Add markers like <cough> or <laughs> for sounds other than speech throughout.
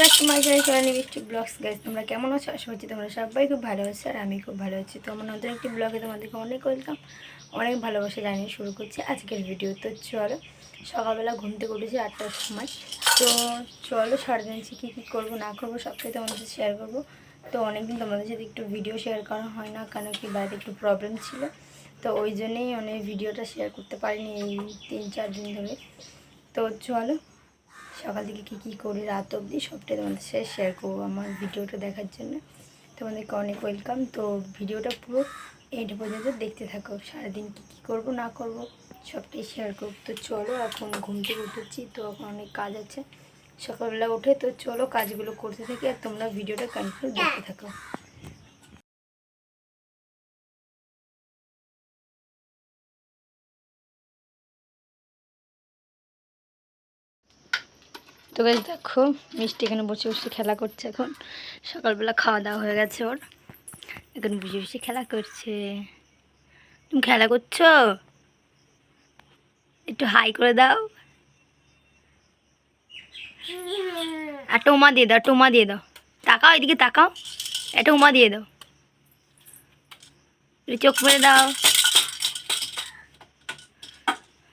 Back to my channel channel Mishti blogs guys তোমরা কেমন আছো? আশা করছি তোমরা সবাই খুব ভালো আছো আর আমি খুব ভালো আছি। তো আমার নতুন একটি ব্লগে তোমাদেরকে অনেক ওয়েলকাম অনেক ভালোবাসা জানিয়ে শুরু করছি আজকের ভিডিও তো চলো, সকালবেলা ঘুম থেকে উঠেছি আটটার সময়। তো চলো, সারাদিন কী কী করব, না করব, সবটাই তোমাদের সাথে শেয়ার করব। তো অনেক অনেকদিন তোমাদের সাথে একটু ভিডিও শেয়ার করা হয় না, কেন কি বাড়িতে একটু প্রবলেম ছিল। তো ওই জন্যেই অনেক ভিডিওটা শেয়ার করতে পারিনি এই তিন চার দিন ধরে। তো চলো সকাল থেকে কী কী করি, রাত অবধি সবটাই তোমাদের সাথে শেয়ার করব আমার ভিডিওটা দেখার জন্য। তোমাদেরকে অনেক ওয়েলকাম তো ভিডিওটা পুরো এন্ড পর্যন্ত দেখতে থাকো। সারাদিন কী কী করব, না করব, সবটাই শেয়ার করব। তো চলো, এখন ঘুম থেকে উঠেছি, তো এখন অনেক কাজ আছে। সকালবেলা উঠে তো চলো কাজগুলো করতে থাকি আর তোমরা ভিডিওটা কন্টিনিউ দেখতে থাকো। তো বেশ দেখো, মিষ্টি এখানে বসে বসে খেলা করছে এখন। সকালবেলা খাওয়া দাওয়া হয়ে গেছে ওর। এখন বসে বসে খেলা করছে। তুমি খেলা করছ? একটু হাই করে দাও। একটা উমা দিয়ে দাও একটা উমা দিয়ে দাও। তাকাও এদিকে তাকাও। একটা উমা দিয়ে দাও। চোখ মেরে দাও।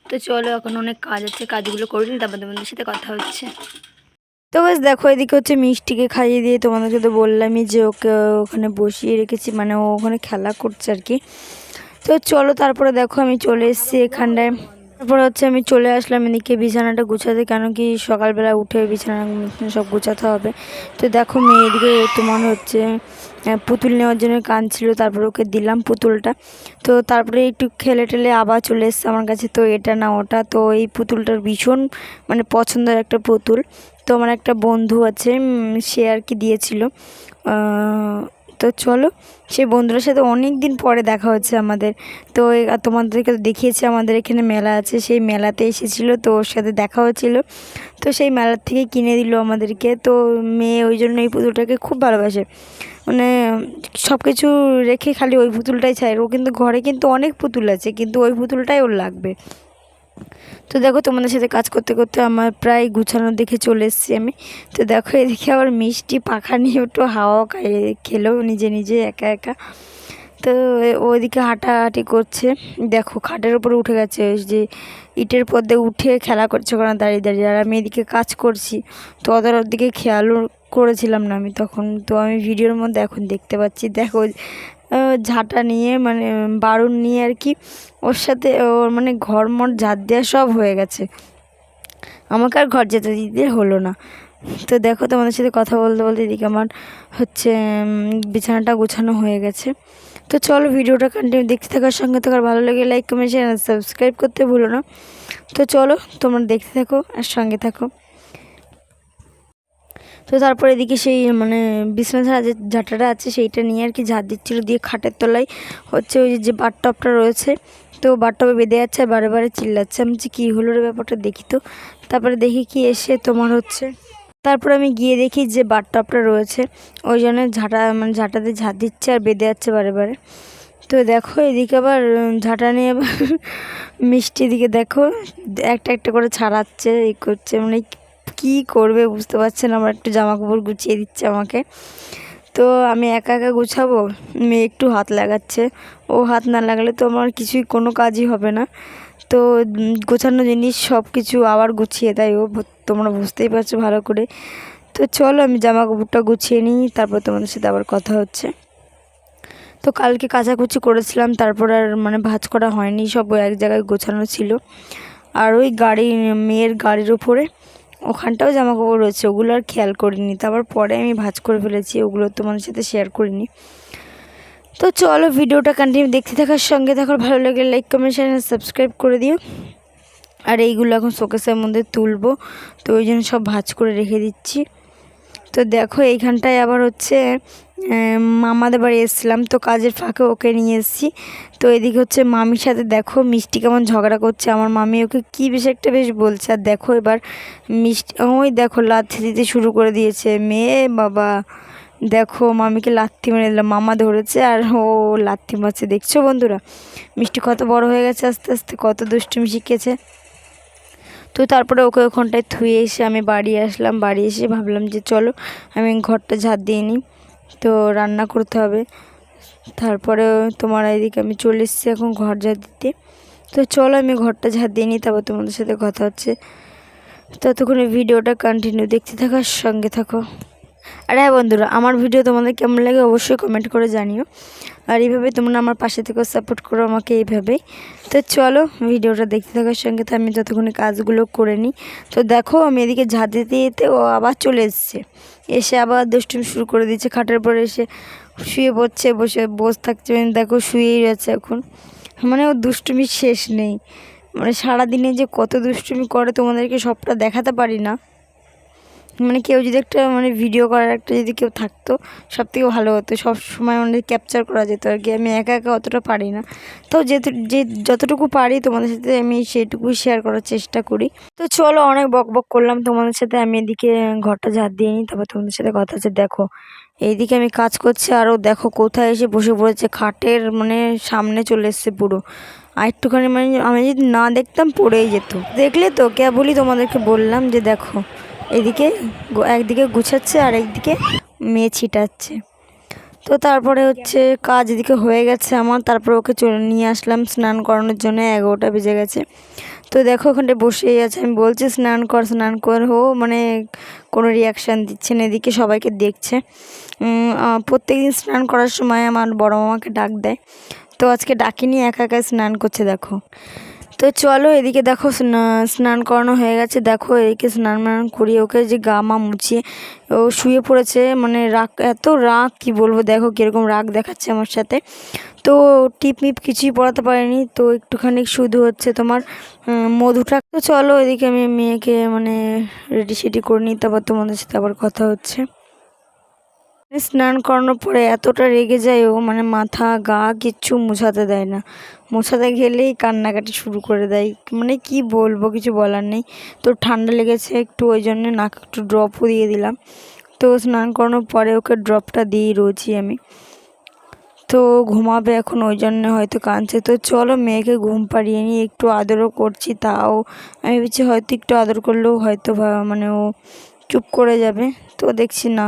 তো চলো, এখন অনেক কাজ আছে, কাজগুলো করে নিই, তারপর তোমাদের সাথে কথা হচ্ছে। তো বেশ, দেখো, এদিকে হচ্ছে মিষ্টিকে খাইয়ে দিয়ে তোমাদেরকে তো বললামই যে ওকে ওখানে বসিয়ে রেখেছি মানে ও ওখানে খেলা করছে আর কি। তো চলো, তারপরে দেখো, আমি চলে এসেছি এখানটায়। তারপরে হচ্ছে আমি চলে আসলাম এদিকে বিছানাটা গুছাতে, কেন কি সকালবেলা উঠে বিছানা সব গুছাতে হবে। তো দেখো মেয়ে এদিকে তোমার হচ্ছে পুতুল নেওয়ার জন্য কাঁদছিল, তারপরে ওকে দিলাম পুতুলটা। তো তারপরে একটু খেলে টেলে আবার চলে এসছে আমার কাছে, তো এটা না ওটা। তো এই পুতুলটার ভীষণ মানে পছন্দের একটা পুতুল। তো আমার একটা বন্ধু আছে সে আর কি দিয়েছিল তো চলো, সেই বন্ধুটার সাথে অনেক দিন পরে দেখা হচ্ছে আমাদের। তো তোমাদেরকে দেখিয়েছি আমাদের এখানে মেলা আছে, সেই মেলাতে এসেছিল, তো ওর সাথে দেখা হচ্ছিল। তো সেই মেলার থেকে কিনে দিল আমাদেরকে, তো মেয়ে ওই জন্য এই পুতুলটাকে খুব ভালোবাসে। মানে সব কিছু রেখে খালি ওই পুতুলটাই চাই ও কিন্তু ঘরে কিন্তু অনেক পুতুল আছে, কিন্তু ওই পুতুলটাই ওর লাগবে। তো দেখো, তোমাদের সাথে কাজ করতে করতে আমার প্রায় গুছানোর দিকে চলে এসেছি আমি। তো দেখো, এদিকে আবার মিষ্টি পাখা নিয়ে একটু হাওয়া খাই, খেলো নিজে নিজে, একা একা। তো ওইদিকে হাঁটাহাঁটি করছে। দেখো, খাটের উপরে উঠে গেছে যে ইটের পদ্মে উঠে খেলা করছে, ওখানে দাঁড়িয়ে দাঁড়িয়ে। আর আমি এদিকে কাজ করছি, তো ওদের ওর দিকে খেয়ালও করেছিলাম না আমি তখন। তো আমি ভিডিওর মধ্যে এখন দেখতে পাচ্ছি। দেখো ঝাঁটা নিয়ে মানে বারুন নিয়ে আর কি, ওর সাথে, ওর মানে ঘর মর ঝাঁট দেওয়া সব হয়ে গেছে। আমাকে আর ঘর যেতে দিতে হলো না। তো দেখো, তোমাদের সাথে কথা বলতে বলতে এদিকে আমার হচ্ছে বিছানাটা গোছানো হয়ে গেছে। তো চলো ভিডিওটা কন্টিনিউ দেখতে থাকার সঙ্গে থাকার ভালো লাগে লাইক কমেন্ট সাবস্ক্রাইব করতে ভুলো না। তো চলো, তোমরা দেখতে থাকো, আর সঙ্গে থাকো। তো তারপর এদিকে সেই মানে বিছনা ছাড়া যে ঝাঁটাটা আছে সেইটা নিয়ে আর কি ঝাঁট দিচ্ছিল দিয়ে খাটের তলায়। হচ্ছে ওই যে বাথটবটা রয়েছে, তো বাথটবে বেঁধে যাচ্ছে বারে বারে চিল্লাচ্ছে। আমি যে কী হলো ব্যাপারটা? দেখি তো। তারপরে দেখি কি এসে তোমার হচ্ছে। তারপর আমি গিয়ে দেখি যে বাথটবটা রয়েছে, ওই জন্য ঝাঁটা মানে ঝাঁটাতে ঝাঁট দিচ্ছে আর বেঁধে যাচ্ছে বারে বারে। তো দেখো, এদিকে আবার ঝাঁটা নিয়ে আবার <laughs> মিষ্টি দিকে দেখো, একটা একটা করে ছাড়াচ্ছে এই করছে মানে কি করবে বুঝতে পারছেন আমার একটু জামা কাপড় গুছিয়ে দিচ্ছে আমাকে। তো আমি একা একা গুছাবো? মেয়ে একটু হাত লাগাচ্ছে। ও হাত না লাগালে তো আমার কিছুই, কোনো কাজই হবে না। তো গোছানো জিনিস সব কিছু আবার গুছিয়ে দেয় ও তোমরা বুঝতেই পারছ ভালো করে। তো চলো আমি জামা কাপড়টা গুছিয়ে নিই, তারপর তোমাদের সাথে আবার কথা হচ্ছে। তো কালকে কাচাকুচি করেছিলাম, তারপর আর মানে ভাঁজ করা হয়নি, সব এক জায়গায় গোছানো ছিল। আর ওই গাড়ি, মেয়ের গাড়ির ওপরে ওখানটাও জামা কাপড় রয়েছে, ওগুলো আর খেয়াল করিনি। তারপর পরে আমি ভাজ করে ফেলেছি, ওগুলো তোমাদের সাথে শেয়ার করিনি। তো চলো ভিডিওটা কন্টিনিউ দেখতে থাকার সঙ্গে থাকার ভালো লাগে লাইক কমেন্ট চ্যানেল সাবস্ক্রাইব করে দিও। আর এইগুলো এখন শোকেসের মধ্যে তুলবো, তো ওই জন্য সব ভাজ করে রেখে দিচ্ছি। তো দেখো, এইখানটায় আবার হচ্ছে মামাদের বাড়ি এসেছিলাম। তো কাজের ফাঁকে ওকে নিয়ে এসেছি। তো এদিকে হচ্ছে মামির সাথে দেখো, মিষ্টি কেমন ঝগড়া করছে। আমার মামি ওকে কী বেশ একটা বেশ বলছে। আর দেখো এবার মিষ্টি, ওই দেখো লাথি দিতে শুরু করে দিয়েছে। মেয়ে বাবা, দেখো মামিকে লাথি মেরে দিল, মামা ধরেছে আর ও লাথি মারছে। দেখছ বন্ধুরা? মিষ্টি কত বড় হয়ে গেছে আস্তে আস্তে, কত দুষ্টুমি শিখেছে। তো তারপরে ওকে ওখানটায় থুয়ে এসে আমি বাড়ি আসলাম। বাড়ি এসে ভাবলাম যে চলো, আমি ঘরটা ঝাঁট দিয়ে নিই। তো রান্না করতে হবে। তারপরে তোমার এদিকে আমি চলে এসেছি এখন ঘর ঝাঁট দিতে। তো চলো আমি ঘরটা ঝাঁট দিয়ে নিই, তারপর তোমাদের সাথে কথা হচ্ছে। ততক্ষণে ভিডিওটা কন্টিনিউ দেখতে থাকার সঙ্গে থাকো। আর হ্যাঁ বন্ধুরা, আমার ভিডিও তোমাদের কেমন লাগে অবশ্যই কমেন্ট করে জানিও। আর এইভাবে তোমরা আমার পাশে থেকেও সাপোর্ট করো আমাকে এইভাবেই তো চলো ভিডিওটা দেখতে থাকার সঙ্গে তো আমি যতক্ষণে কাজগুলো করে নিই। তো দেখো, আমি এদিকে ঝাঁট দিতে দিতে ও আবার চলে এসছে। এসে আবার দুষ্টুমি শুরু করে দিচ্ছে, খাটের পরে এসে শুয়ে পড়ছে, বসে বসে থাকছে মানে দেখো শুয়েই রয়েছে এখন। মানে ও দুষ্টুমি শেষ নেই। মানে সারাদিনে যে কত দুষ্টুমি করে তোমাদেরকে সবটা দেখাতে পারি না। মানে কেউ যদি একটা মানে ভিডিও করার একটা যদি কেউ থাকতো সব থেকে ভালো হতো। সব সময় মানে ক্যাপচার করা যেত আর কি। আমি একা একা অতটা পারি না। তো যেহেতু যে যতটুকু পারি তোমাদের সাথে আমি সেটুকুই শেয়ার করার চেষ্টা করি। তো চলো অনেক বক বক করলাম। তোমাদের সাথে আমি এদিকে ঘরটা ঝাড় দিয়ে নিই। তারপর তোমাদের সাথে কথা আছে দেখো। এইদিকে আমি কাজ করছি আরও দেখো কোথায় এসে বসে পড়েছে। খাটের মানে সামনে চলে এসছে পুরো। আর একটুখানি মানে আমি যদি না দেখতাম পড়েই যেত। দেখলে তো কে বলি তোমাদেরকে বললাম যে দেখো। এদিকে একদিকে গুছাচ্ছে আর একদিকে মেয়ে ছিটাচ্ছে। তো তারপরে হচ্ছে কাজ এদিকে হয়ে গেছে আমার। তারপরে ওকে চলে নিয়ে আসলাম স্নান করানোর জন্য। এগারোটা বেজে গেছে। তো দেখো ওখানটায় বসেই আছে। আমি বলছি, স্নান কর স্নান কর। হো মানে কোনো রিয়াকশান দিচ্ছে না। এদিকে সবাইকে দেখছে। প্রত্যেক দিন স্নান করার সময় আমার বড় মামাকে ডাক দেয়। তো আজকে ডাকিনি, একা একা স্নান করছে, দেখো। তো চলো এদিকে দেখো স্না- স্নান করানো হয়ে গেছে। দেখো এদিকে স্নান মান করিয়ে ওকে যে গা মা মুছিয়ে ও শুয়ে পড়েছে। মানে রাগ, এত রাগ, কি বলব? দেখো কীরকম রাগ দেখাচ্ছে আমার সাথে। তো টিপ মিপ কিছুই পড়াতে পারিনি। তো একটুখানি শুধু হচ্ছে তোমার মধুটা। তো চলো এদিকে আমি মেয়েকে মানে রেডি সেডি করে নিই। তারপর তোমাদের সাথে আবার কথা হচ্ছে। স্নান করানোর পরে এতটা রেগে যায় ও মানে মাথা, গা কিচ্ছু মুছাতে দেয় না। মোছাতে গেলেই কান্নাকাটি শুরু করে দেয়। মানে কি বলব, কিছু বলার নেই। তো ঠান্ডা লেগেছে একটু, ওই জন্য নাক একটু ড্রপও দিয়ে দিলাম। তো স্নান করানোর পরে ওকে ড্রপটা দিই রোজই আমি। তো ঘুমাবে এখন, ওই জন্য হয়তো কাঁদছে। তো চলো মেয়েকে ঘুম পাড়িয়ে নিয়ে একটু আদরও করছি তাও। আমি ভেবেছি হয়তো একটু আদর করলেও হয়তো মানে ও চুপ করে যাবে। তো দেখছি না।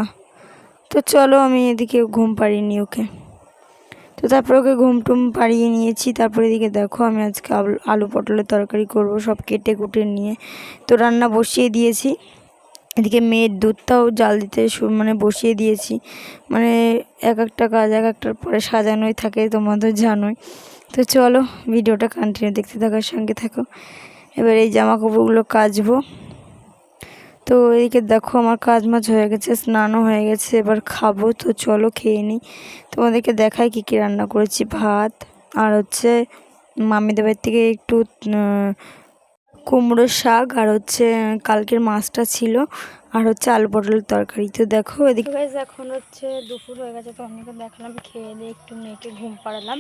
তো চলো আমি এদিকে ঘুম পাড়িয়ে ওকে। তো তারপর ওকে ঘুম টুম পাড়িয়ে নিয়েছি। তারপরে এদিকে দেখো আমি আজকে আলু- পটলের তরকারি করব, সব কেটে কুটে নিয়ে। তো রান্না বসিয়ে দিয়েছি। এদিকে মেয়ের দুধটাও জাল দিতে মানে বসিয়ে দিয়েছি। মানে এক একটা কাজ এক একটার পরে সাজানোই থাকে তোমাদের জানোই। তো চলো ভিডিওটা কন্টিনিউ দেখতে থাকার সঙ্গে থাকো। এবার এই জামা কাপড়গুলো কাচবো। তো এদিকে দেখো আমার কাজ মাছ হয়ে গেছে, স্নানও হয়ে গেছে, এবার খাব, তো চলো খেয়ে নিই। তোমাদেরকে দেখাই কী কী রান্না করেছি, ভাত আর হচ্ছে মামিদের বাড়ি থেকে একটু কুমড়োর শাক আর হচ্ছে কালকের মাছটা ছিল আর হচ্ছে আলু পটলের তরকারি। তো দেখো এদিকে এখন হচ্ছে দুপুর হয়ে গেছে, তো অনেকে দেখলাম, খেয়ে দিয়ে একটু মেয়েকে ঘুম পাড়ালাম।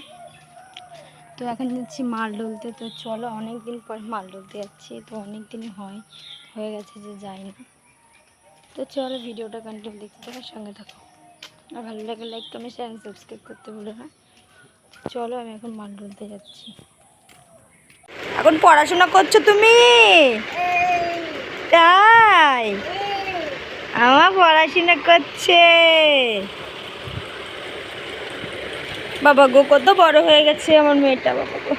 তো এখন যাচ্ছি মাল ডলতে তো চলো অনেক দিন পর মাল ডলতে যাচ্ছি, তো অনেক দিন হয়, হয়ে গেছে যে যাই না। তো চলো ভিডিওটা কন্টিনিউ দেখতে থাকার সঙ্গে থাকো। আর ভালো লাগে লাইক কমেন্ট শেয়ার সাবস্ক্রাইব করতে ভুলো না। চলো আমি এখন মাল ডলতে যাচ্ছি। এখন পড়াশোনা করছ তুমি? তাই? আমার পড়াশোনা করছে। বাবা গো, কত বড় হয়ে গেছে আমার মেয়েটা, বাবা গো।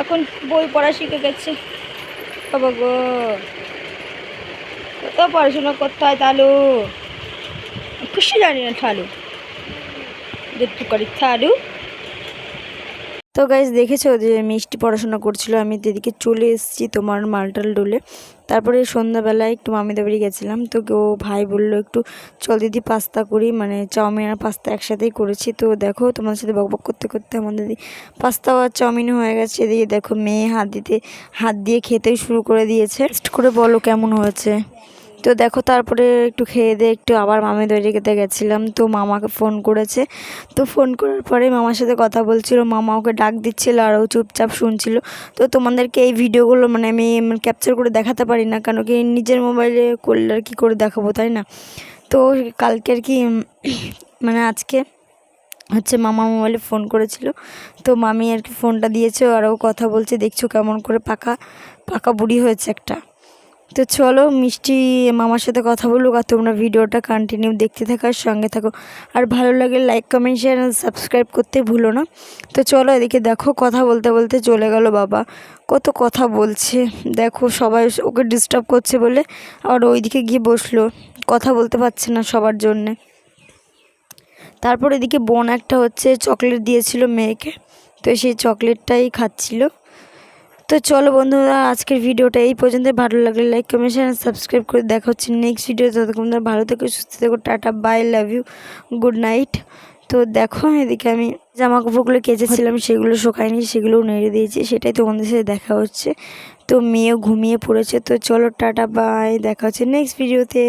এখন বই পড়া শিখে গেছে, বাবা গো। কত পড়াশোনা করতে হয় তালু? খুশি জানি না, ঠালু। যেটু করি থালু তো গাইজ দেখেছ যে মিষ্টি পড়াশোনা করছিল, আমি এদিকে চলে এসেছি তোমার মালটাল ডোলে। তারপরে সন্ধ্যাবেলায় একটু মামিদের বাড়ি গেছিলাম, তো ও ভাই বলল একটু, চল দিদি পাস্তা করি। মানে চাউমিন আর পাস্তা একসাথেই করেছি। তো দেখো, তোমাদের সাথে বকবক করতে করতে আমাদের পাস্তাও আর চাউমিনও হয়ে গেছে। এদিকে দেখো মেয়ে হাত দিতে, হাত দিয়ে খেতেই শুরু করে দিয়েছে। করে বলো কেমন হয়েছে? তো দেখো তারপরে একটু খেয়ে দিয়ে একটু আবার মামি বাড়ি খেতে গেছিলাম। তো মামাকে ফোন করেছে। তো ফোন করার পরে মামার সাথে কথা বলছিল, মামা ওকে ডাক দিচ্ছিল আর ও চুপচাপ শুনছিল। তো তোমাদেরকে এই ভিডিওগুলো মানে আমি ক্যাপচার করে দেখাতে পারি না কেন কি নিজের মোবাইলে করলে আর কি করে দেখাবো, তাই না? তো কালকে আর কি মানে আজকে হচ্ছে মামার মোবাইলে ফোন করেছিল। তো মামি আর কি ফোনটা দিয়েছে আর ও কথা বলছে, দেখছ কেমন করে পাকা পাকা বুড়ি হয়েছে একটা। তো চলো মিষ্টি মামার সাথে কথা বলুক আর তোমরা ভিডিওটা কন্টিনিউ দেখতে থাকার সঙ্গে থাকো। আর ভালো লাগে লাইক কমেন্ট শেয়ার সাবস্ক্রাইব করতে ভুলো না। তো চলো এদিকে দেখো কথা বলতে বলতে চলে গেল বাবা। কত কথা বলছে। দেখো সবাই ওকে ডিস্টার্ব করছে বলে আর ওইদিকে গিয়ে বসল। কথা বলতে পারছে না সবার জন্যে। তারপর এদিকে বোন একটা হচ্ছে চকলেট দিয়েছিল মেয়েকে। তো সেই চকলেটটাই খাচ্ছিল। তো চলো বন্ধুরা, আজকের ভিডিওটা এই পর্যন্ত ভালো লাগলে লাইক কমেন্ট শেয়ার সাবস্ক্রাইব করে দেখা হচ্ছে নেক্সট ভিডিও ততক্ষণ ভালো থেকো, সুস্থ থেকো, tata bye love you good night তো দেখো, এদিকে আমি জামা কাপড়গুলো কেচেছিলাম, সেগুলো শুকায়নি, সেগুলোও নেড়ে দিয়েছি, সেটাই তোমাদের সাথে দেখা হচ্ছে। তো মেয়েও ঘুমিয়ে পড়েছে, তো চলো, টাটা বাই দেখা হচ্ছে নেক্সট ভিডিওতে